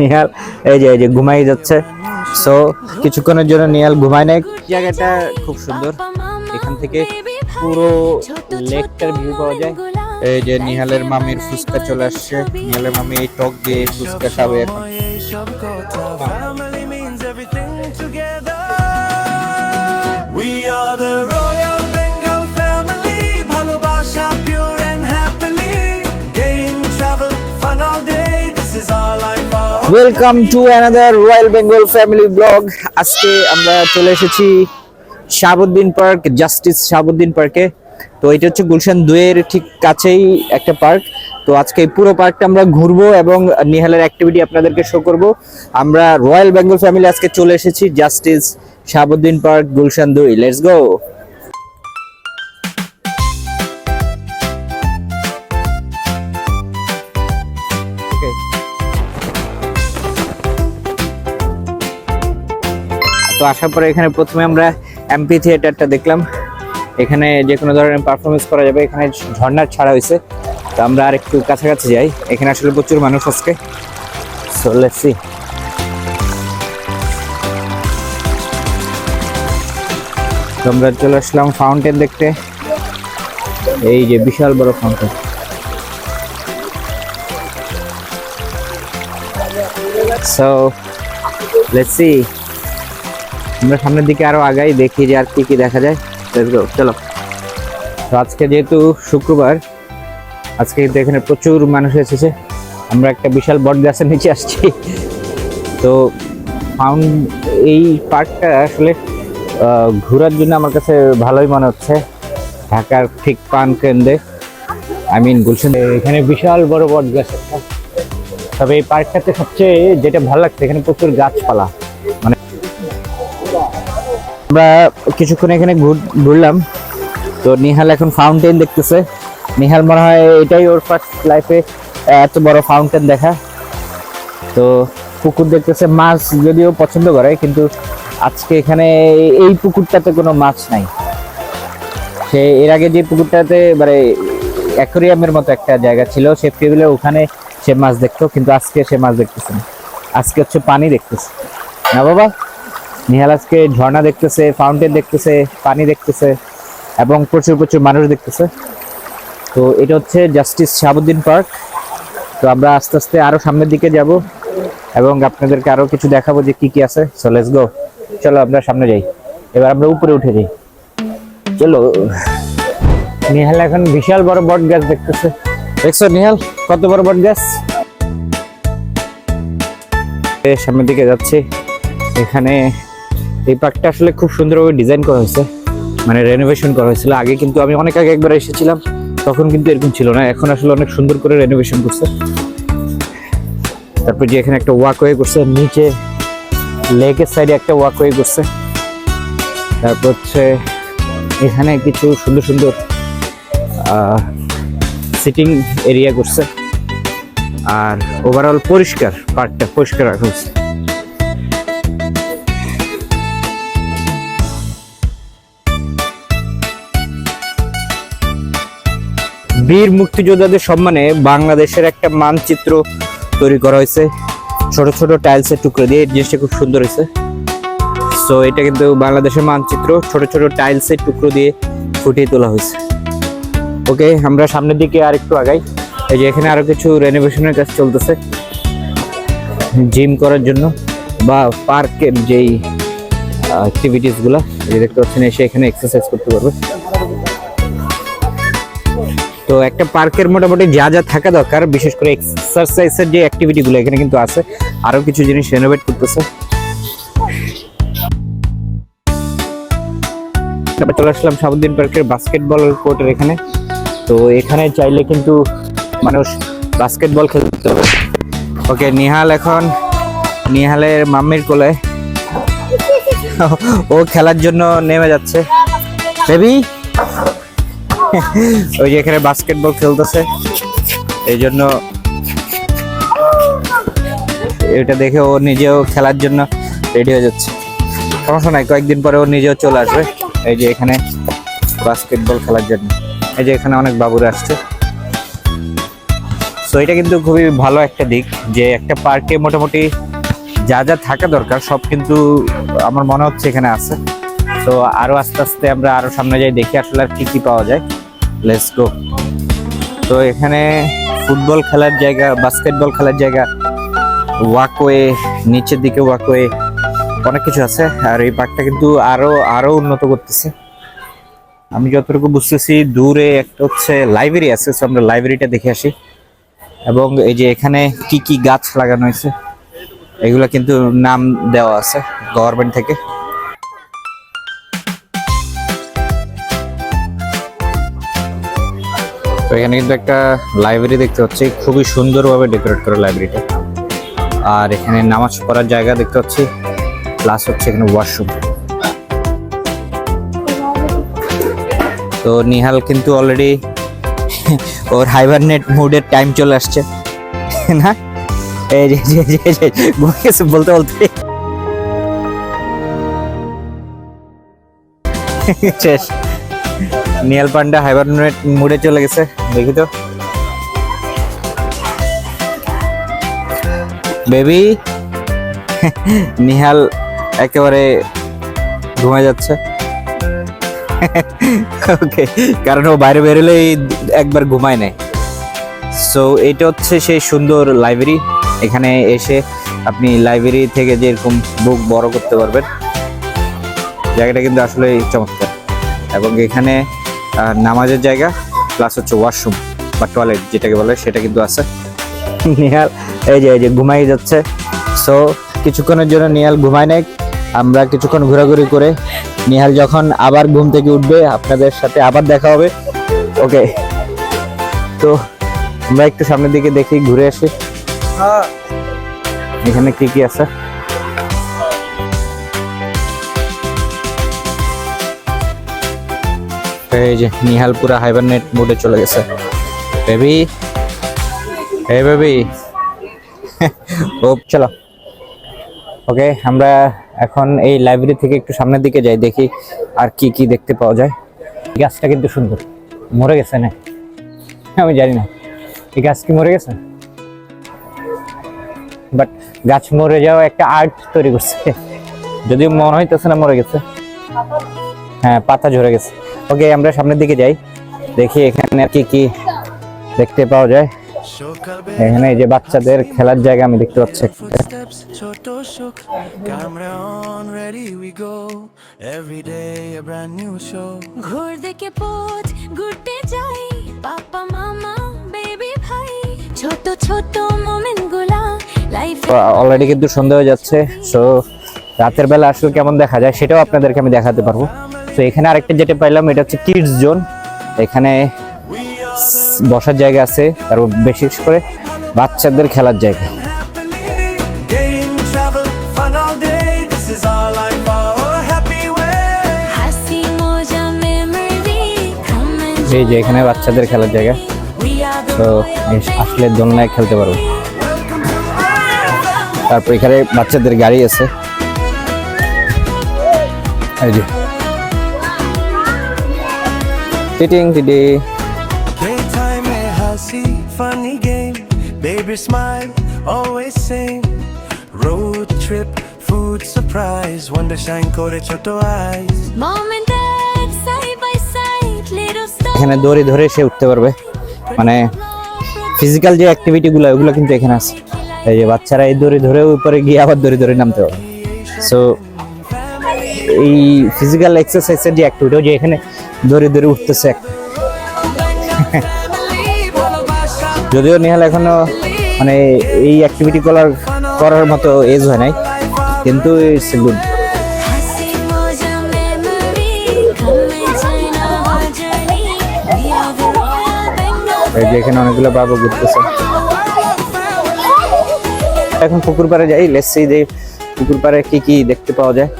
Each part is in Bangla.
নিহাল, এই যে এই যে, ঘুমাই যাচ্ছে। সো কিছুক্ষণের জন্য নিহাল ঘুমায় নেই। জায়গাটা খুব সুন্দর। এখান থেকে পুরো লেকটার ভিউ পাওয়া যায়। এই যে, নিহালের মামির ফুচকা চলে আসছে। নিহালের মামি এই টক দিয়ে ফুচকা খাবে এখন। Welcome to another royal Bengal family vlog আজকে আমরা চলে এসেছি শাহাবুদ্দিন পার্ক জাস্টিস শাহাবুদ্দিন পার্কে। তো এটা হচ্ছে গুলশান দুয়ের ঠিক কাছেই একটা পার্ক। তো আজকে এই পুরো পার্কটা আমরা ঘুরবো এবং নিহালের অ্যাক্টিভিটি আপনাদেরকে শো করব। আমরা রয়্যাল বেঙ্গল ফ্যামিলি আজকে চলে এসেছি জাস্টিস শাহাবুদ্দিন পার্ক, গুলশান দুই। লেটস গো তো আসার পরে এখানে প্রথমে আমরা এমপি থিয়েটারটা দেখলাম। এখানে যে কোনো ধরনের পারফরমেন্স করা যাবে। এখানে ঝর্ণার ছাড়া হয়েছে। তো আমরা আর একটু কাছাকাছি যাই। এখানে আসলে প্রচুর মানুষ আজকে। সো সি আমরা চলে আসলাম ফাউন্টেন দেখতে। এই যে বিশাল বড় ফাউন্টেন সো লেটস সি আমরা সামনের দিকে আরও আগাই, দেখি যে আর কি কি দেখা যায়। চলো। তো আজকে যেহেতু শুক্রবার, আজকে কিন্তু এখানে প্রচুর মানুষ এসেছে। আমরা একটা বিশাল বট গাছের নিচে আসছি। তো ফাউন্ড এই পার্কটা আসলে ঘোরার জন্য আমার কাছে ভালোই মনে হচ্ছে। ঢাকার ঠিক পান কেন্দ্রে। আই মিন গুলশান এখানে বিশাল বড় বট গাছ তবে এই পার্কটাতে সবচেয়ে যেটা ভালো লাগছে, এখানে প্রচুর গাছপালা। মানে আমরা কিছুক্ষণ এখানে ঘুর- ঘুরলাম। তো নিহাল এখন ফাউন্টেন দেখতেছে। নিহাল মনে হয় এটাই ওর ফার্স্ট লাইফে এত বড় ফাউন্টেন দেখা। তো পুকুর দেখতেছে, মাছ যদিও পছন্দ করে, কিন্তু আজকে এখানে এই পুকুরটাতে কোনো মাছ নাই। সে এর আগে যে পুকুরটাতে মানে অ্যাকোরিয়ামের মতো একটা জায়গা ছিল, সে টেবিলে ওখানে সে মাছ দেখতো, কিন্তু আজকে সে মাছ দেখতেছে না। আজকে হচ্ছে পানি দেখতেছে। না বাবা? নিহাল আজকে ঝর্ণা দেখতেছে ফাউন্টেন দেখতেছে, পানি দেখতেছে এবং প্রচুর প্রচুর মানুষ দেখতেছে। তো এটা হচ্ছে জাস্টিস শাহাবুদ্দিন পার্ক। তো আমরা আস্তে আস্তে আরও সামনের দিকে যাব এবং আপনাদেরকে আরও কিছু দেখাবো যে কি কি আছে। সো লেটস গো চলো আমরা সামনে যাই। এবার আমরা উপরে উঠে যাই। চলো। নিহাল এখন বিশাল বড় বট গাছ দেখতেছে। দেখছ নিহাল? কত বড় বট গাছ? সামনের দিকে যাচ্ছি। এখানে এই পার্কটা আসলে খুব সুন্দরভাবে ডিজাইন করা হয়েছে মানে রেনোভেশন করা হয়েছিল। আগে কিন্তু আমি অনেক আগে একবার এসেছিলাম, তখন কিন্তু এরকম ছিল না। এখন আসলে অনেক সুন্দর করে রেনোভেশন করছে। তারপর যে এখানে একটা ওয়াকওয়ে করছে, নিচে লেকের সাইডে একটা ওয়াকওয়ে করছে। তারপর হচ্ছে এখানে কিছু সুন্দর সুন্দর সিটিং এরিয়া করছে। আর ওভারঅল পরিষ্কার পার্কটা পরিষ্কার রাখা হয়েছে। বীর মুক্তিযোদ্ধাদের সম্মানে বাংলাদেশের একটা মানচিত্র তৈরি করা হয়েছে। ছোট ছোট টাইলসের টুকরো দিয়ে এই জিনিসটা খুব সুন্দর হয়েছে। সো এটা কিন্তু বাংলাদেশের মানচিত্র, ছোট ছোট টাইলসের টুকরো দিয়ে ফুটিয়ে তোলা হয়েছে। ওকে আমরা সামনের দিকে আর একটু আগাই। এই যে এখানে আরও কিছু রেনোভেশনের কাজ চলতেছে। জিম করার জন্য বা পার্কের যেই অ্যাক্টিভিটিসগুলা যে দেখতে পাচ্ছেন, এসে এখানে এক্সারসাইজ করতে পারবে। তো একটা পার্কের মোটামুটি যা যা থাকা দরকার, বিশেষ করে এক্সারসাইজের যে অ্যাক্টিভিটি গুলো এখানে কিন্তু আছে, আরও কিছু জিনিস রেনোভেট করতেছে। তারপর চলে আসলাম সাবুদ্দিন পার্কের বাস্কেটবল কোর্টের এখানে। তো এখানে চাইলে কিন্তু মানুষ বাস্কেটবল খেলতে হবে ওকে, নিহাল এখন, নিহালের মাম্মির কোলে। ও খেলার জন্য নেমে যাচ্ছে। বেবি? ওই যে এখানে বাস্কেটবল খেলতেছে। এই জন্য এটা দেখে ও নিজেও খেলার জন্য রেডি হয়ে যাচ্ছে। সমস্যা নাই, কয়েকদিন পরে ও নিজেও চলে আসবে। এই যে এখানে বাস্কেটবল খেলার জন্য। এই যে এখানে অনেক বাবুরা আসছে। সো এটা কিন্তু খুবই ভালো একটা দিক যে একটা পার্কে মোটামুটি যা যা থাকা দরকার সব কিন্তু আমার মনে হচ্ছে এখানে আছে। তো আরও আস্তে আস্তে আমরা আরও সামনে যাই, দেখি আসলে আর কি কি পাওয়া যায়। লেটস গো তো এখানে ফুটবল খেলার জায়গা বাস্কেটবল খেলার জায়গা ওয়াকওয়ে নিচের দিকে ওয়াকওয়ে অনেক কিছু আছে। আর এই পার্কটা কিন্তু আরও আরও উন্নত করতেছে। আমি যতটুকু বুঝতেছি, দূরে একটা হচ্ছে লাইব্রেরি আছে তো আমরা লাইব্রেরিটা দেখে আসি। এবং এই যে এখানে কি কি গাছ লাগানো হয়েছে, এগুলো কিন্তু নাম দেওয়া আছে গভর্নমেন্ট থেকে। তো এখানে কিন্তু একটা লাইব্রেরি দেখতে পাচ্ছি। খুবই সুন্দরভাবে ডেকোরেট করা লাইব্রেরিটা আর এখানে নামাজ পড়ার জায়গা দেখতে পাচ্ছি। প্লাস হচ্ছে এখানে ওয়াশরুম তো নিহাল কিন্তু অলরেডি ওর হাইবারনেট মুডের টাইম চলে আসছে। না? এই গেছে, বলতে বলতে। শেষ। নিহাল পান্ডা হাইবারনেট মুডে চলে গেছে, দেখি তো। বেবি, নিহাল একেবারে ঘুমে যাচ্ছে। ওকে কারণ ও বাইরে বেরোলেই একবার ঘুমায় নেয়। সো এটা হচ্ছে সেই সুন্দর লাইব্রেরি এখানে এসে আপনি লাইব্রেরি থেকে যেরকম বুক বড় করতে পারবেন। জায়গাটা কিন্তু আসলে চমৎকার। এবং এখানে নামাজের জায়গা প্লাস হচ্ছে ওয়াশরুম বা টয়লেট যেটাকে বলে সেটা কিন্তু আছে। নিহাল এই যে এই যে ঘুমাই যাচ্ছে। সো কিছুক্ষণের জন্য নিহাল ঘুমায় নেয় আমরা কিছুক্ষণ ঘোরাঘুরি করে নিহাল যখন আবার ঘুম থেকে উঠবে আপনাদের সাথে আবার দেখা হবে। ওকে তো আমরা একটু সামনের দিকে দেখি ঘুরে আসি। এখানে কি কি আছে? এই যে নিহাল পুরা হাইবারনেট মোডে চলে গেছে। বেবি, এই বেবি। ও, চলো। ওকে, আমরা এখন এই লাইব্রেরি থেকে একটু সামনের দিকে যাই, দেখি আর কি কি দেখতে পাওয়া যায়। গাছটা কিন্তু সুন্দর। মরে গেছে না? আমি জানি না। এই গাছ কি মরে গেছে? বাট গাছ মরে যাওয়া একটা আর্ট তৈরি করছে। যদিও মনে হইতেছে না মরে গেছে। হ্যাঁ পাতা ঝরে গেছে। ওকে আমরা সামনের দিকে যাই। দেখি এখানে আর কি কি দেখতে পাওয়া যায়। এখানে এই যে বাচ্চাদের খেলার জায়গা আমি দেখতে পাচ্ছি। ছোট সুখ ঘুর দেখে পথ ঘুরতে যাই। পাপা মামা বেবি ভাই। ছোট ছোট মোমেন্টগুলা লাইফে অলরেডি কিন্তু সন্ধ্যা হয়ে যাচ্ছে। সো রাতের বেলা আসলে কেমন দেখা যায় সেটাও আপনাদেরকে আমি দেখাতে পারব। তো এখানে আরেকটা যেটা পাইলাম, এটা হচ্ছে কিডস জোন এখানে বসার জায়গা আছে, তারপর বিশেষ করে বাচ্চাদের খেলার জায়গা। এই যে এখানে বাচ্চাদের খেলার জায়গা। তো আসলে দোলনায় খেলতে পারব। তারপর এখানে বাচ্চাদের গাড়ি আছে। এই যে eating today. Daytime and hussy, funny game. Baby smile, always sing. Road trip, food surprise. Wonder shine, kore choto eyes. Mom and dad, side by side, little star. এখানে দৌড়ে ধরে সে উঠতে পারবে মানে ফিজিক্যাল যে অ্যাক্টিভিটিগুলো ওগুলো কিন্তু এখানে আছে এই যে বাচ্চারা এই দড়ি ধরে উপরে গিয়ে আবার দড়ি ধরে নামতে পারবে সো এই ফিজিক্যাল এক্সারসাইজের যে অ্যাক্টিভিটি যে এখানে দড়ি ধরে উঠতেছে। যদিও নেহাল এখনও মানে এই অ্যাক্টিভিটি করার করার মতো এজ হয় নাই, কিন্তু ইটস গুড এই যে এখানে অনেকগুলো বাবু ঘুরতেছে। এখন পুকুর পাড়ে যাই লেসি যে পুকুর পাড়ে কি কি দেখতে পাওয়া যায়।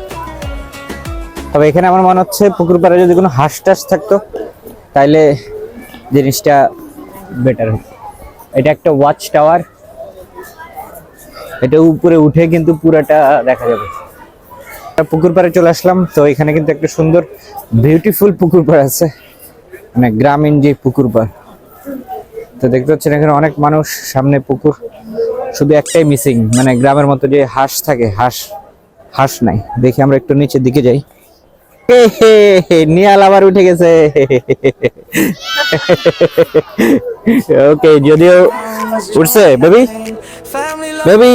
তবে এখানে আমার মনে হচ্ছে পুকুর পাড়ে যদি কোনো হাঁস টাস থাকতো, তাইলে জিনিসটা বেটার হতো। এটা একটা ওয়াচ টাওয়ার এটা উপরে উঠে কিন্তু পুরাটা দেখা যাবে। পুকুর পাড়ে চলে আসলাম, তো এখানে কিন্তু একটা সুন্দর বিউটিফুল পুকুর পাড় আছে। মানে গ্রামীণ যে পুকুর পাড়। তো দেখতে পাচ্ছেন এখানে অনেক মানুষ সামনে পুকুর। শুধু একটাই মিসিং মানে গ্রামের মতো যে হাঁস থাকে, হাঁস হাঁস নাই। দেখি আমরা একটু নিচের দিকে যাই। নিয়াল আবার উঠে গেছে। ওকে যদিও উঠছে বেবি বেবি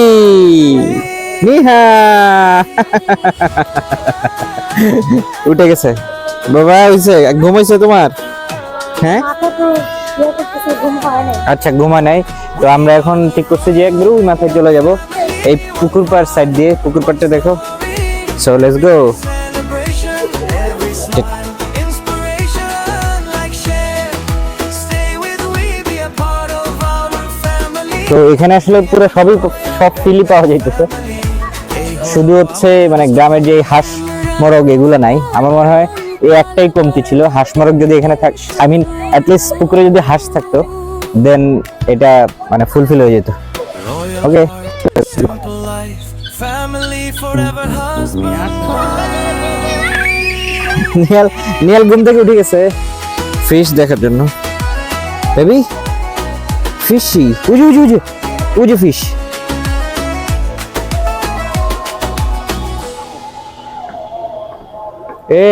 নিহা! উঠে গেছে। বাবা, হইছে ঘুমাইছে তোমার? হ্যাঁ? আচ্ছা ঘুমা নাই। তো আমরা এখন ঠিক করছি যে একবার ওই মাথায় চলে যাব। এই পুকুর পাড় সাইড দিয়ে, পুকুর পাড়টা দেখো। সো লেটস গো তো এখানে আসলে পুরো সবই সব ফিলি পাওয়া যাইতেছে। শুধু হচ্ছে মানে গ্রামের যে হাঁস মরগ এগুলো নাই। আমার মনে হয় এই একটাই কমতি ছিল। হাঁস মরগ যদি এখানে থাক আই মিন অ্যাটলিস্ট পুকুরে যদি হাঁস থাকতো দেন এটা মানে ফুলফিল হয়ে যেত। ওকে. নিয়াল নিয়াল ঘুম থেকে উঠে গেছে। ফিশ দেখার জন্য। বেবি ফিশি উজু উজু উজু উজু ফিশ এ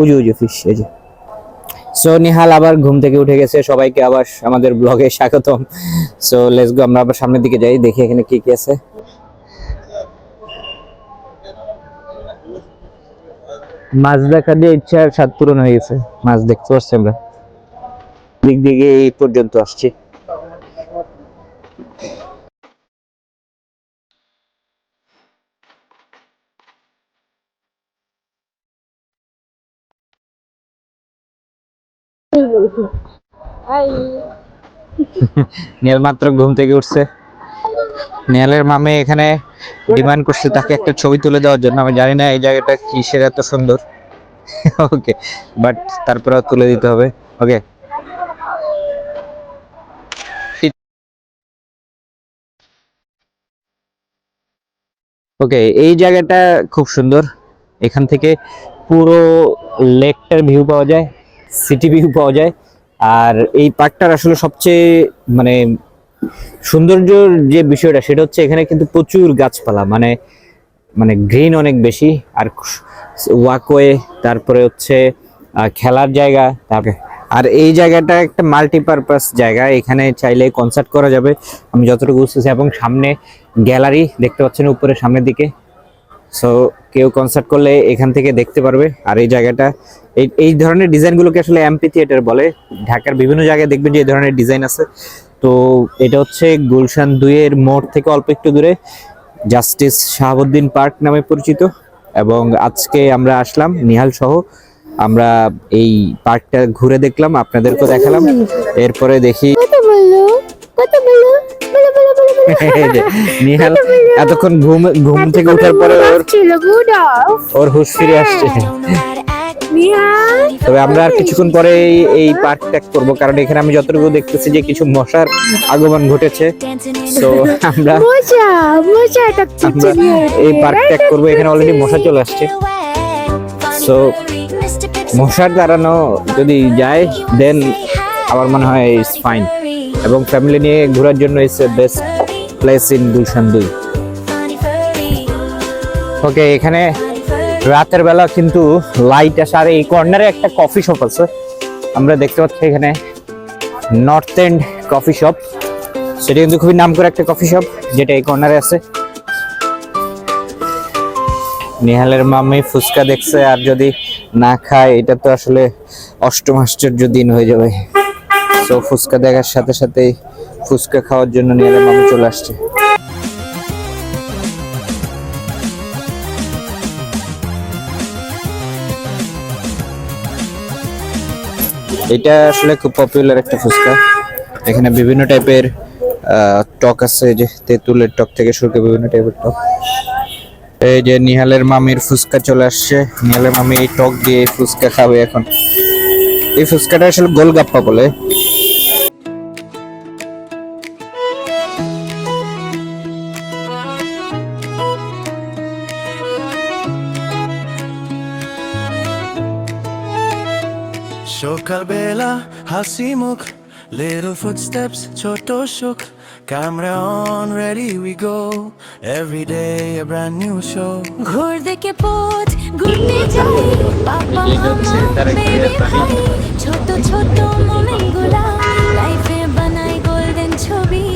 উজু উজু ফিশ এই যে সো নিহাল আবার ঘুম থেকে উঠে গেছে। সবাইকে আবার আমাদের ব্লগে স্বাগতম। সো লেটস গো আমরা আবার সামনের দিকে যাই, দেখি এখানে কি কি আছে। মাছ দেখা দিয়ে ইচ্ছার স্বাদ পূরণ হয়ে গেছে। মাছ দেখতে পাচ্ছি আমরা। দিক দিকে এই পর্যন্ত আসছি। নেল মাত্র ঘুম থেকে উঠছে। নেলের মামে এখানে ডিমান্ড করছে তাকে একটা ছবি তুলে দেওয়ার জন্য। আমি জানি না এই জায়গাটা কিসের এত সুন্দর। ওকে বাট তারপরেও তুলে দিতে হবে। ওকে ওকে, এই জায়গাটা খুব সুন্দর। এখান থেকে পুরো লেকটার ভিউ পাওয়া যায়, সিটি ভিউ পাওয়া যায়। আর এই পার্কটার আসলে সবচেয়ে মানে সৌন্দর্যর যে বিষয়টা, সেটা হচ্ছে এখানে কিন্তু প্রচুর গাছপালা মানে মানে গ্রিন অনেক বেশি। আর ওয়াকওয়ে, তারপরে হচ্ছে খেলার জায়গা, তারপরে আর এই জায়গাটা একটা মাল্টিপারপাস জায়গা। এখানে চাইলে কনসার্ট করা যাবে। আমি যতটুকু বুঝতেছি, এবং সামনে গ্যালারি দেখতে পাচ্ছেন উপরে সামনের দিকে। সো কেউ কনসার্ট করলে এখান থেকে দেখতে পারবে। আর এই জায়গাটা, এই এই ধরনের ডিজাইনগুলোকে আসলে এমপি থিয়েটার বলে। ঢাকার বিভিন্ন জায়গায় দেখবেন যে এই ধরনের ডিজাইন আছে। তো, এটা হচ্ছে গুলশান দুইয়ের মোড় থেকে অল্প একটু দূরে। জাস্টিস শাহাবুদ্দিন পার্ক নামে পরিচিত। এবং আজকে আমরা আসলাম নিহাল সহ। আমরা এই পার্কটা ঘুরে দেখলাম আপনাদেরকেও দেখালাম। এরপরে দেখি নিহাল এতক্ষণ ঘুম ঘুম থেকে ওঠার পরে ওর ওর হুশ ফিরে আসছে। তবে আমরা আর কিছুক্ষণ পরে এই- পার্ক ত্যাগ করব কারণ এখানে আমি যতটুকু দেখতেছি যে কিছু মশার আগমন ঘটেছে। তো আমরা এই পার্ক ত্যাগ করব এখানে অলরেডি মশা চলে আসছে। So, মশার দাঁড়ানো যদি যায় দেন আমার মনে হয় ইটস ফাইন এবং ফ্যামিলি নিয়ে ঘোরার জন্য it's a best place in Gulshan দুই ওকে এখানে রাতের বেলা কিন্তু লাইট আসে আর এই কর্নারে একটা কফি শপ আছে। আমরা দেখতে পাচ্ছি এখানে নর্থ এন্ড কফি শপ সেটা কিন্তু খুবই নাম করে একটা কফি শপ যেটা এই কর্নারে আছে। নিহালের মামি ফুচকা দেখছে আর যদি না খায়, এটা তো আসলে অষ্টম আশ্চর্য দিন হয়ে যাবে। তো ফুচকা দেখার সাথে সাথেই ফুচকা খাওয়ার জন্য নিহালের মামি চলে আসছে। এটা আসলে খুব পপুলার একটা ফুচকা। এখানে বিভিন্ন টাইপের টক আছে, যে তেঁতুলের টক থেকে শুরু করে বিভিন্ন টাইপের টক। এই যে নিহালের মামির ফুচকা চলে আসছে। নিহালের মামি এই টক দিয়ে ফুচকা খাবে এখন। এই ফুচকাটা আসলে গোলগাপ্পা বলে। সকালবেলা হাসি মুখ Little footsteps, ছোট সুখ। Camera on, ready we go. Every day a brand new show. ঘুর দেখে পথ ঘুরতে যাই। বাবা মামা বেবি ভাই ছোট ছোট মোমেন্টগুলা লাইফে বানাই গোল্ডেন ছবি।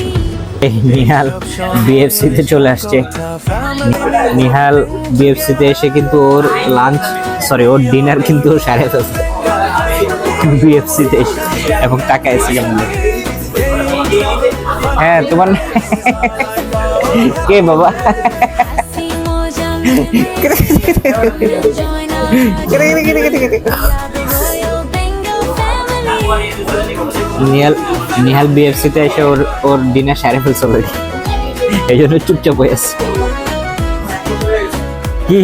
নিহাল বিএফসি তে চলে আসছে। নিহাল বিএফসি তে এসে কিন্তু ওর লাঞ্চ সরি ওর ডিনার কিন্তু সারে ফেলছে বিএফসি তে এসে। এবং টাকা এসে আমাদের হ্যাঁ তোমার কে বাবা? নিহাল নিহাল বিএফসি তে এসে ওর ওর ডিনার সারে ফেলছে already। এই জন্য চুপচাপ হয়ে আছে। কি?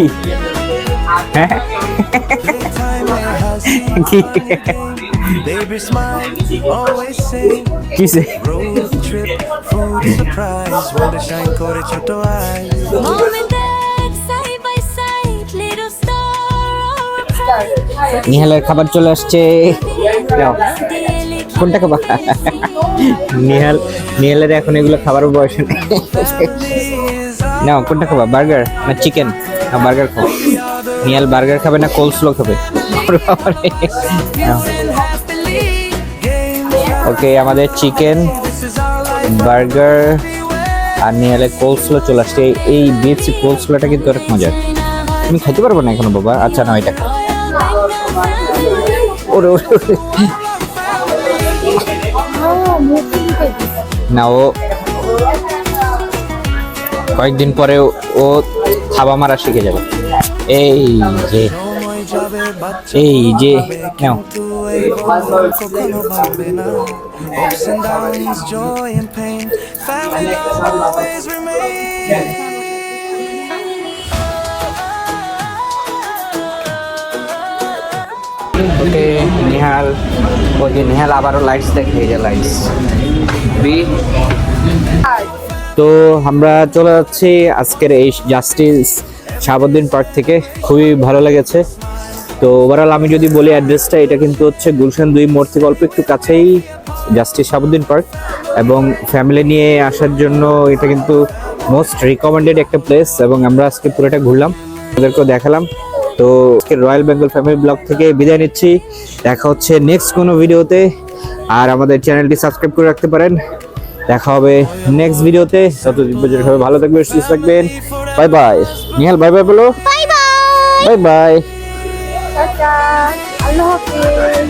হ্যাঁ? কি? কিসে food surprise Wonder shine করে ছোট eyes. নিহালের খাবার চলে আসছে। কোনটা খাবা নিহাল নিহালের এখন এগুলো খাবার বয়স নেই। নাও কোনটা খাবা বার্গার না চিকেন? না বার্গার খাও। নিহাল বার্গার খাবে না কোলস্লো খাবে। ওকে আমাদের চিকেন। বার্গার আর নিহালের কোলস্লো চলে আসছে। এই- বিএফসি কোলস্লোটা কিন্তু অনেক মজার। তুমি খেতে পারব না এখনও, বাবা? আচ্ছা না এটা। ওরে। না ও কয়েকদিন পরে ও- থাবা মারা শিখে যাবে। এই যে। এই যে নাও। কিন্তু এই বদল কখনো ভাববে না। Ups and downs, joy and pain Family love always remain. ওকে নিহাল ওই যে নিহাল আবারও লাইটস দেখে যে লাইটস বি তো আমরা চলে যাচ্ছি আজকের এই জাস্টিস শাহাবুদ্দিন পার্ক থেকে। খুবই ভালো লেগেছে। তো ওভারঅল আমি যদি বলি অ্যাড্রেসটা এটা কিন্তু হচ্ছে গুলশান দুই মোড় থেকে অল্প একটু কাছেই জাস্টিস শাহাবুদ্দিন পার্ক এবং ফ্যামিলি নিয়ে আসার জন্য এটা কিন্তু মোস্ট রিকমেন্ডেড একটা প্লেস এবং আমরা আজকে পুরোটা ঘুরলাম ওদেরকেও দেখালাম। তো আজকে রয়্যাল বেঙ্গল ফ্যামিলি ব্লগ থেকে বিদায় নিচ্ছি। দেখা হচ্ছে নেক্সট কোনো ভিডিওতে আর আমাদের চ্যানেলটি সাবস্ক্রাইব করে রাখতে পারেন। দেখা হবে নেক্সট ভিডিওতে ততদিন পর্যন্ত ভালো থাকবেন সুস্থ থাকবেন। Bye bye Nihal bye bye বলো। Bye bye bye bye tata আল্লাহ হাফেজ